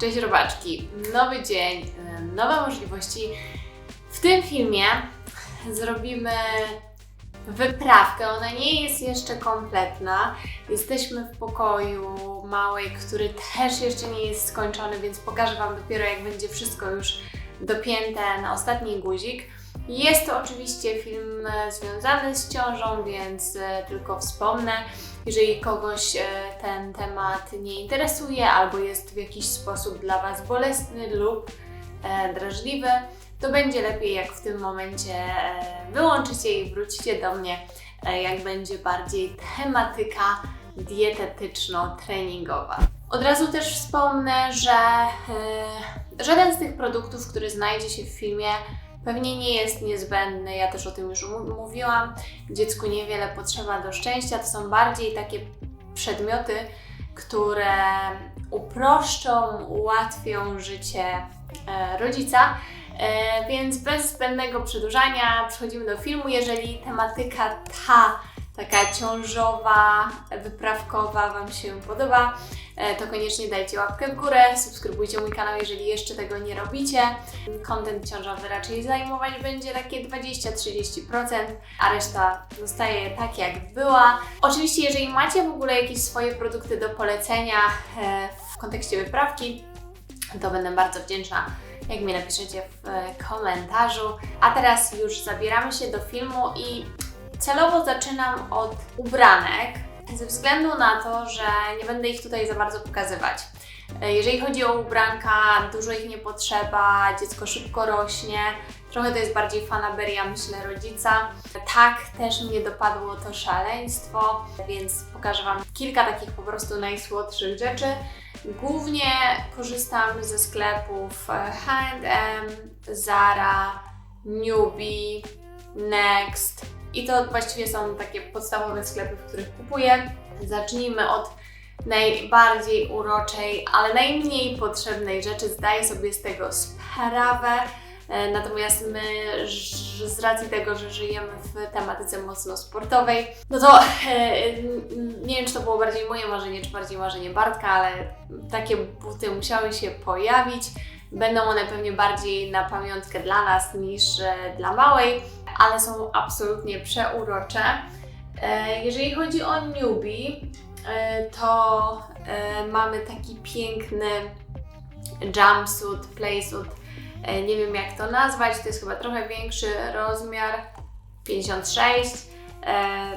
Cześć robaczki, nowy dzień, e, nowe możliwości. W tym filmie zrobimy wyprawkę. Ona nie jest jeszcze kompletna. Jesteśmy w pokoju małej, który też jeszcze nie jest skończony, więc pokażę Wam dopiero jak będzie wszystko już dopięte na ostatni guzik. Jest to oczywiście film e, związany z ciążą, więc e, tylko wspomnę. Jeżeli kogoś e, ten temat nie interesuje albo jest w jakiś sposób dla Was bolesny lub drażliwy, to będzie lepiej jak w tym momencie wyłączycie i wrócicie do mnie, jak będzie bardziej tematyka dietetyczno-treningowa. Od razu też wspomnę, że żaden z tych produktów, który znajdzie się w filmie, pewnie nie jest niezbędny. Ja też o tym już mówiłam. Dziecku niewiele potrzeba do szczęścia. To są bardziej takie przedmioty, które uproszczą, ułatwią życie e, rodzica. E, więc bez zbędnego przedłużania przechodzimy do filmu. Jeżeli tematyka ta, taka ciążowa, wyprawkowa Wam się podoba, e, to koniecznie dajcie łapkę w górę, subskrybujcie mój kanał, jeżeli jeszcze tego nie robicie. Content ciążowy raczej zajmować będzie takie 20-30%, a reszta zostaje tak jak była. Oczywiście, jeżeli macie w ogóle jakieś swoje produkty do polecenia e, w kontekście wyprawki, to będę bardzo wdzięczna, jak mi napiszecie w e, komentarzu. A teraz już zabieramy się do filmu i celowo zaczynam od ubranek, ze względu na to, że nie będę ich tutaj za bardzo pokazywać. Jeżeli chodzi o ubranka, dużo ich nie potrzeba, dziecko szybko rośnie, trochę to jest bardziej fanaberia, myślę, rodzica. Tak też mnie dopadło to szaleństwo, więc pokażę Wam kilka takich po prostu najsłodszych rzeczy. Głównie korzystam ze sklepów H&M, Zara, Newbie, Next i to właściwie są takie podstawowe sklepy, w których kupuję. Zacznijmy od najbardziej uroczej, ale najmniej potrzebnej rzeczy. Zdaję sobie z tego sprawę. E, Natomiast my z racji tego, że żyjemy w tematyce mocno sportowej, no to e, nie wiem, czy to było bardziej moje marzenie, czy bardziej marzenie Bartka, ale takie buty musiały się pojawić. Będą one pewnie bardziej na pamiątkę dla nas niż e, dla małej, ale są absolutnie przeurocze. E, Jeżeli chodzi o newbie, e, to e, mamy taki piękny jumpsuit, playsuit, nie wiem jak to nazwać, to jest chyba trochę większy rozmiar, 56, e,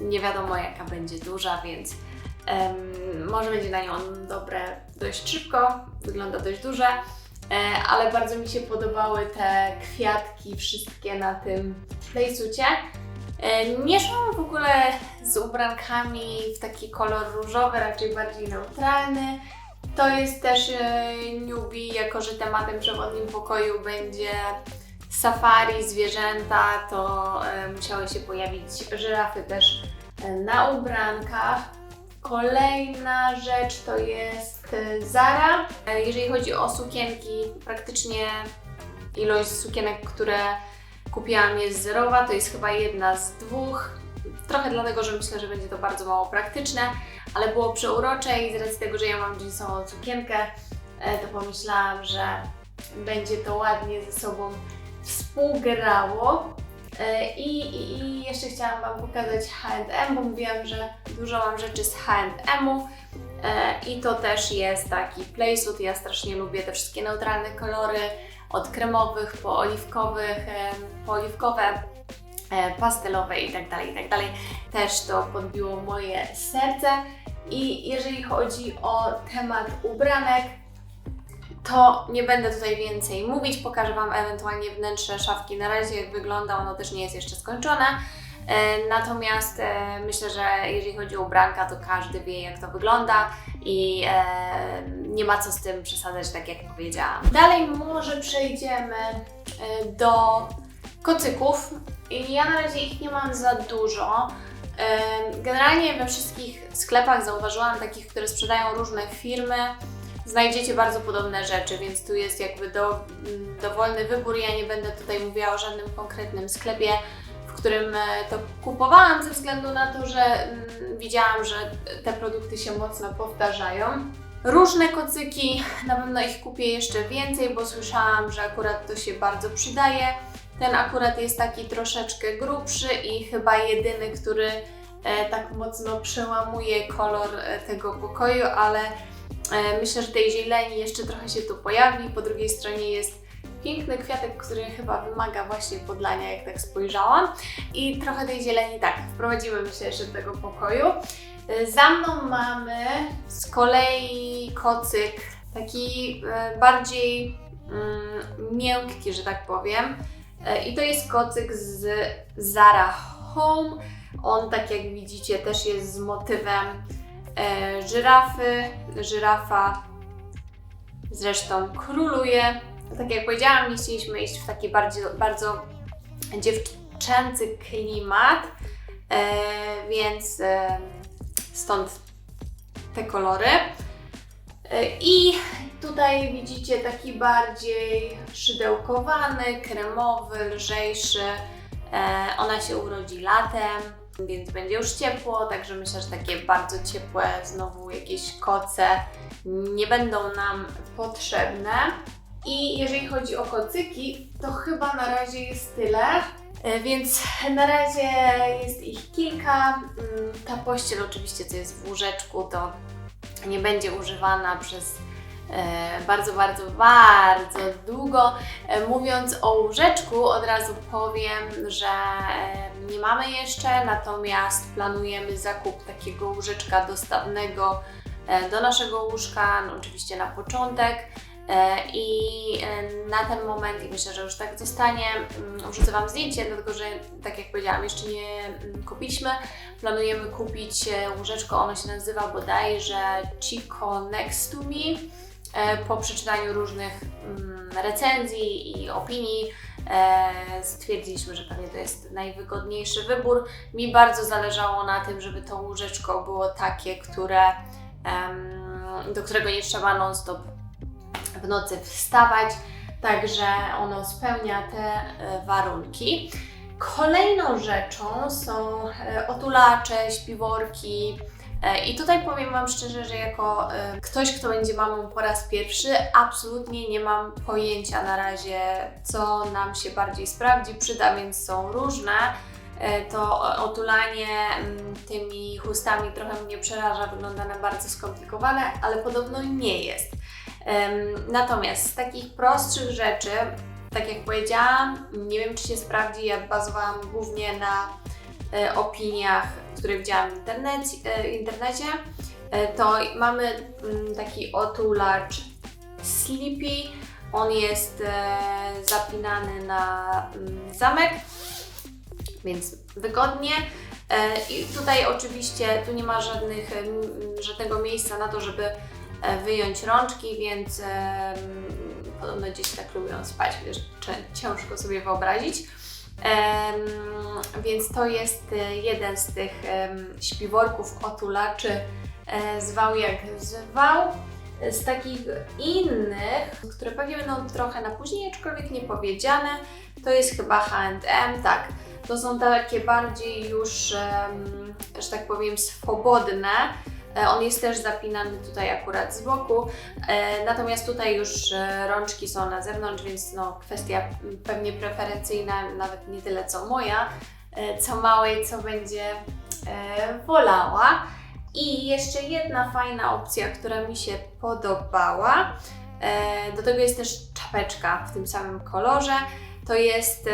nie wiadomo jaka będzie duża, więc może będzie na nią dobre dość szybko, wygląda dość duże, ale bardzo mi się podobały te kwiatki wszystkie na tym playsucie. E, Nie szłam w ogóle z ubrankami w taki kolor różowy, raczej bardziej neutralny. To jest też e, newbie, jako że tematem przewodnim pokoju będzie safari, zwierzęta, to e, musiały się pojawić żyrafy też e, na ubrankach. Kolejna rzecz to jest e, Zara. E, Jeżeli chodzi o sukienki, praktycznie ilość sukienek, które kupiłam jest zerowa, to jest chyba jedna z dwóch. Trochę dlatego, że myślę, że będzie to bardzo mało praktyczne, ale było przeurocze i z racji tego, że ja mam jeansową sukienkę, e, to pomyślałam, że będzie to ładnie ze sobą współgrało. E, I, i, I jeszcze chciałam Wam pokazać H&M, bo mówiłam, że dużo mam rzeczy z H&M-u e, i to też jest taki playsuit. Ja strasznie lubię te wszystkie neutralne kolory, od kremowych po oliwkowych, em, po oliwkowe, e, pastelowe i tak dalej, i tak. Też to podbiło moje serce. I jeżeli chodzi o temat ubranek, to nie będę tutaj więcej mówić. Pokażę Wam ewentualnie wnętrze szafki. Na razie jak wygląda, ono też nie jest jeszcze skończone. E, Natomiast e, myślę, że jeżeli chodzi o ubranka, to każdy wie jak to wygląda i e, nie ma co z tym przesadzać, tak jak powiedziałam. Dalej może przejdziemy do kocyków. Ja na razie ich nie mam za dużo. Generalnie we wszystkich sklepach zauważyłam takich, które sprzedają różne firmy. Znajdziecie bardzo podobne rzeczy, więc tu jest jakby do, mm, dowolny wybór. Ja nie będę tutaj mówiła o żadnym konkretnym sklepie, w którym e, to kupowałam ze względu na to, że mm, widziałam, że te produkty się mocno powtarzają. różne kocyki. Na pewno ich kupię jeszcze więcej, bo słyszałam, że akurat to się bardzo przydaje. Ten akurat jest taki troszeczkę grubszy i chyba jedyny, który e, tak mocno przełamuje kolor e, tego pokoju, ale myślę, że tej zieleni jeszcze trochę się tu pojawi. Po drugiej stronie jest piękny kwiatek, który chyba wymaga właśnie podlania, jak tak spojrzałam. I trochę tej zieleni tak, wprowadzimy myślę jeszcze do tego pokoju. E, Za mną mamy z kolei kocyk taki e, bardziej mm, miękki, że tak powiem. E, I to jest kocyk z Zara Home. On, tak jak widzicie, też jest z motywem e, żyrafy. Żyrafa zresztą króluje. Tak jak powiedziałam, nie chcieliśmy iść w taki bardzo, bardzo dziewczęcy klimat, e, więc e, stąd te kolory. E, I tutaj widzicie taki bardziej szydełkowany, kremowy, lżejszy. E, Ona się urodzi latem, więc będzie już ciepło, także myślę, że takie bardzo ciepłe, znowu jakieś koce nie będą nam potrzebne. I jeżeli chodzi o kocyki, to chyba na razie jest tyle. E, Więc na razie jest ich kilka. Mm, Ta pościel oczywiście, co jest w łóżeczku, to nie będzie używana przez bardzo, bardzo, bardzo długo. E, Mówiąc o łóżeczku, od razu powiem, że e, nie mamy jeszcze, natomiast planujemy zakup takiego łóżeczka dostawnego e, do naszego łóżka, no oczywiście na początek. E, I e, na ten moment, i myślę, że już tak zostanie, mm, wrzucę Wam zdjęcie, dlatego że, tak jak powiedziałam, jeszcze nie mm, kupiliśmy. Planujemy kupić e, łóżeczko, ono się nazywa bodajże Chico Next to Me. E, Po przeczytaniu różnych mm, recenzji i opinii e, stwierdziliśmy, że pewnie to jest najwygodniejszy wybór. Mi bardzo zależało na tym, żeby to łóżeczko było takie, które, do którego nie trzeba non-stop w nocy wstawać, także ono spełnia te e, warunki. Kolejną rzeczą są otulacze, śpiworki. E, I tutaj powiem Wam szczerze, że jako e, ktoś, kto będzie mamą po raz pierwszy, absolutnie nie mam pojęcia na razie, co nam się bardziej sprawdzi, przyda, więc są różne. E, To otulanie mm, tymi chustami trochę mnie przeraża, wygląda na bardzo skomplikowane, ale podobno nie jest. Natomiast z takich prostszych rzeczy, tak jak powiedziałam, nie wiem czy się sprawdzi, ja bazowałam głównie na opiniach, które widziałam w internecie, e, internecie. E, to mamy mm, taki otulacz Sleepy. On jest e, zapinany na mm, zamek, więc wygodnie. I tutaj oczywiście tu nie ma żadnych, żadnego miejsca na to, żeby wyjąć rączki, więc podobno dzieci tak lubią spać, chociaż ciężko sobie wyobrazić. Więc to jest e, jeden z tych śpiworków otulaczy, e, zwał jak zwał. Z takich innych, które pewnie będą trochę na później, aczkolwiek nie powiedziane, to jest chyba H&M, tak. To są takie bardziej już, że tak powiem, swobodne. E, On jest też zapinany tutaj akurat z boku, e, natomiast tutaj już e, rączki są na zewnątrz, więc no, kwestia pewnie preferencyjna, nawet nie tyle co moja, co małej, co będzie wolała. I jeszcze jedna fajna opcja, która mi się podobała. Do tego jest też czapeczka w tym samym kolorze. To jest,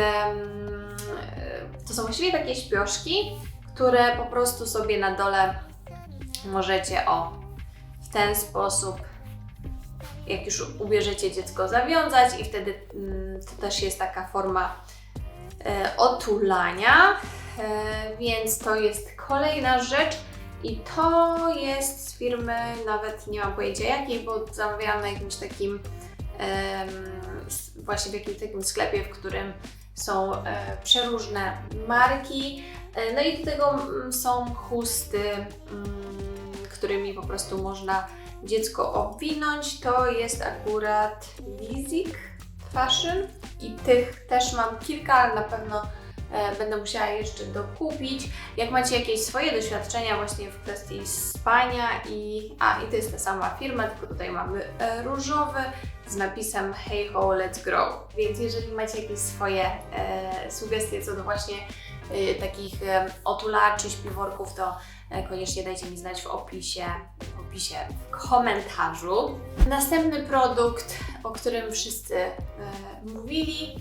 to są właściwie takie śpioszki, które po prostu sobie na dole możecie o w ten sposób, jak już ubierzecie dziecko, zawiązać i wtedy mm, to też jest taka forma e, otulania. E, więc to jest kolejna rzecz. I to jest z firmy, nawet nie mam pojęcia jakiej, bo zamawiałam na jakimś takim, właśnie w jakimś takim sklepie, w którym są e, przeróżne marki. No i do tego mm, są chusty, mm, którymi po prostu można dziecko obwinąć. To jest akurat Lizik Fashion i tych też mam kilka, na pewno będę musiała jeszcze dokupić. Jak macie jakieś swoje doświadczenia właśnie w kwestii spania i... A, i to jest ta sama firma, tylko tutaj mamy e, różowy z napisem Hey ho, let's grow. Więc jeżeli macie jakieś swoje e, sugestie co do właśnie e, takich e, otulaczy, śpiworków, to e, koniecznie dajcie mi znać w opisie, w opisie w komentarzu. Następny produkt, o którym wszyscy e, mówili,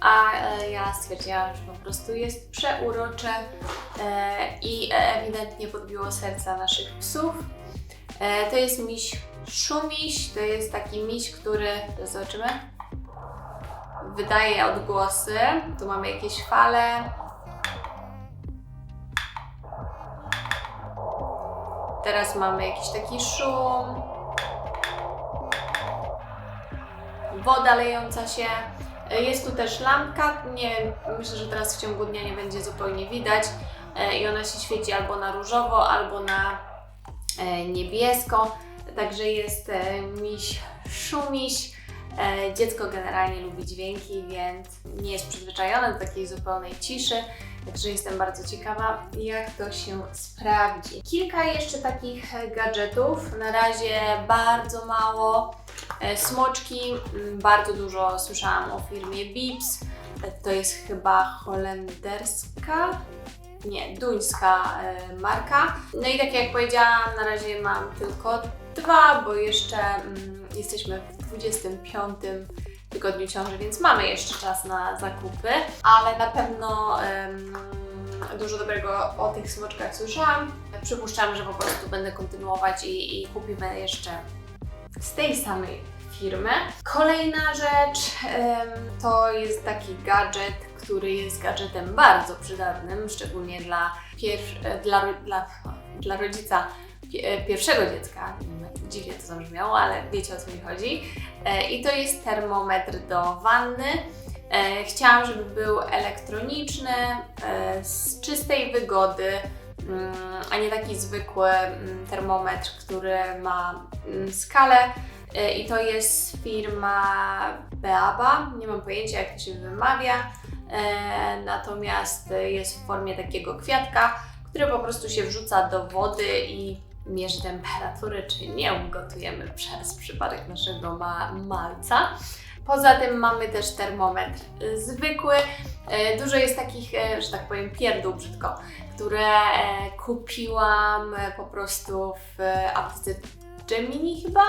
a e, ja stwierdziłam, że po prostu jest przeurocze e, i ewidentnie podbiło serca naszych psów. E, to jest miś Szumiś, to jest taki miś, który, zobaczymy, wydaje odgłosy. Tu mamy jakieś fale. Teraz mamy jakiś taki szum. Woda lejąca się. Jest tu też lampka. Nie, myślę, że teraz w ciągu dnia nie będzie zupełnie widać. E, I ona się świeci albo na różowo, albo na e, niebiesko. Także jest e, miś szumiś. E, Dziecko generalnie lubi dźwięki, więc nie jest przyzwyczajone do takiej zupełnej ciszy. Także jestem bardzo ciekawa, jak to się sprawdzi. Kilka jeszcze takich e, gadżetów. Na razie bardzo mało. E, Smoczki, mm, bardzo dużo słyszałam o firmie Bips. E, To jest chyba holenderska, nie, duńska marka. No i tak jak powiedziałam, na razie mam tylko dwa, bo jeszcze mm, jesteśmy w 25 tygodniu ciąży, więc mamy jeszcze czas na zakupy, ale na pewno em, dużo dobrego o tych smoczkach słyszałam. Przypuszczam, że po prostu będę kontynuować i, i kupimy jeszcze z tej samej firmy. Kolejna rzecz em, to jest taki gadżet, który jest gadżetem bardzo przydatnym, szczególnie dla, pierw, dla, dla, dla rodzica pierwszego dziecka. Dziwnie to zabrzmiało, ale wiecie o co mi chodzi. E, I to jest termometr do wanny. E, Chciałam, żeby był elektroniczny, e, z czystej wygody, mm, a nie taki zwykły mm, termometr, który ma mm, skalę. E, I to jest firma Beaba, nie mam pojęcia jak to się wymawia, e, natomiast jest w formie takiego kwiatka, który po prostu się wrzuca do wody i mierzy temperatury, czy nie ugotujemy przez przypadek naszego ma malca. Poza tym mamy też termometr zwykły. E, Dużo jest takich, e, że tak powiem, pierdół brzydko, które e, kupiłam po prostu w aptece Gemini chyba,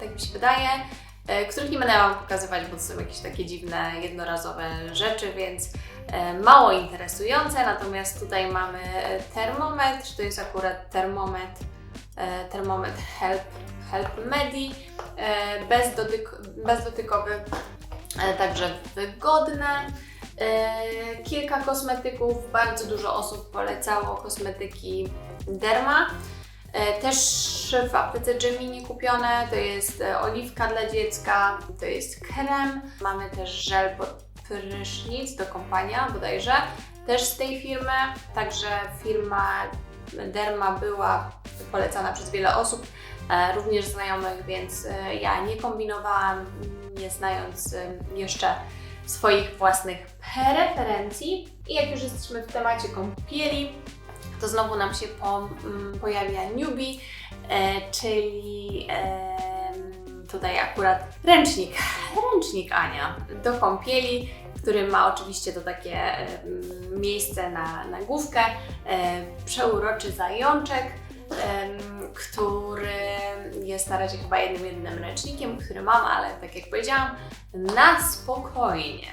tak mi się wydaje, których nie będę Wam pokazywać, bo to są jakieś takie dziwne, jednorazowe rzeczy, więc mało interesujące. Natomiast tutaj mamy termometr, to jest akurat termometr, termometr Help, Help Medi, e, bez dotyk, bezdotykowy, e, także wygodne. E, Kilka kosmetyków, bardzo dużo osób polecało kosmetyki Derma. E, Też w aptece Gemini kupione, to jest e, oliwka dla dziecka, to jest krem, mamy też żel pod prysznic do kąpania bodajże, też z tej firmy, także firma Derma była polecana przez wiele osób, e, również znajomych, więc e, ja nie kombinowałam, nie znając e, jeszcze swoich własnych preferencji. I jak już jesteśmy w temacie kąpieli, to znowu nam się po, mm, pojawia newbie, czyli tutaj akurat ręcznik, ręcznik Ania do kąpieli, który ma oczywiście to takie miejsce na, na główkę, przeuroczy zajączek, który jest na razie chyba jednym jednym ręcznikiem, który mam, ale tak jak powiedziałam, na spokojnie.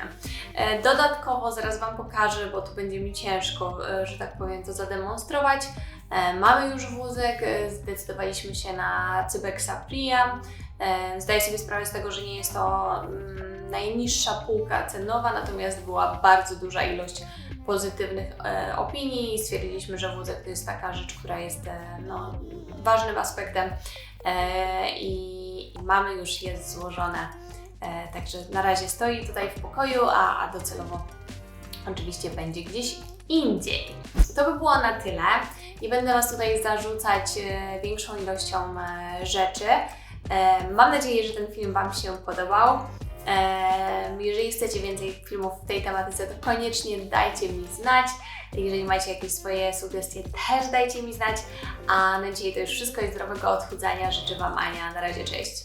E, Dodatkowo zaraz Wam pokażę, bo tu będzie mi ciężko, e, że tak powiem, to zademonstrować. E, Mamy już wózek, zdecydowaliśmy się na Cybexa Priya. E, Zdaję sobie sprawę z tego, że nie jest to mm, najniższa półka cenowa, natomiast była bardzo duża ilość pozytywnych e, opinii i stwierdziliśmy, że wózek to jest taka rzecz, która jest e, no, ważnym aspektem e, i mamy już jest złożone. E, także na razie stoi tutaj w pokoju, a, a docelowo oczywiście będzie gdzieś indziej. To by było na tyle. Nie będę Was tutaj zarzucać e, większą ilością e, rzeczy. E, mam nadzieję, że ten film Wam się podobał. Jeżeli chcecie więcej filmów w tej tematyce, to koniecznie dajcie mi znać. Jeżeli macie jakieś swoje sugestie, też dajcie mi znać. A na dzisiaj to już wszystko i zdrowego odchudzania. Życzę Wam Ania. Na razie, cześć.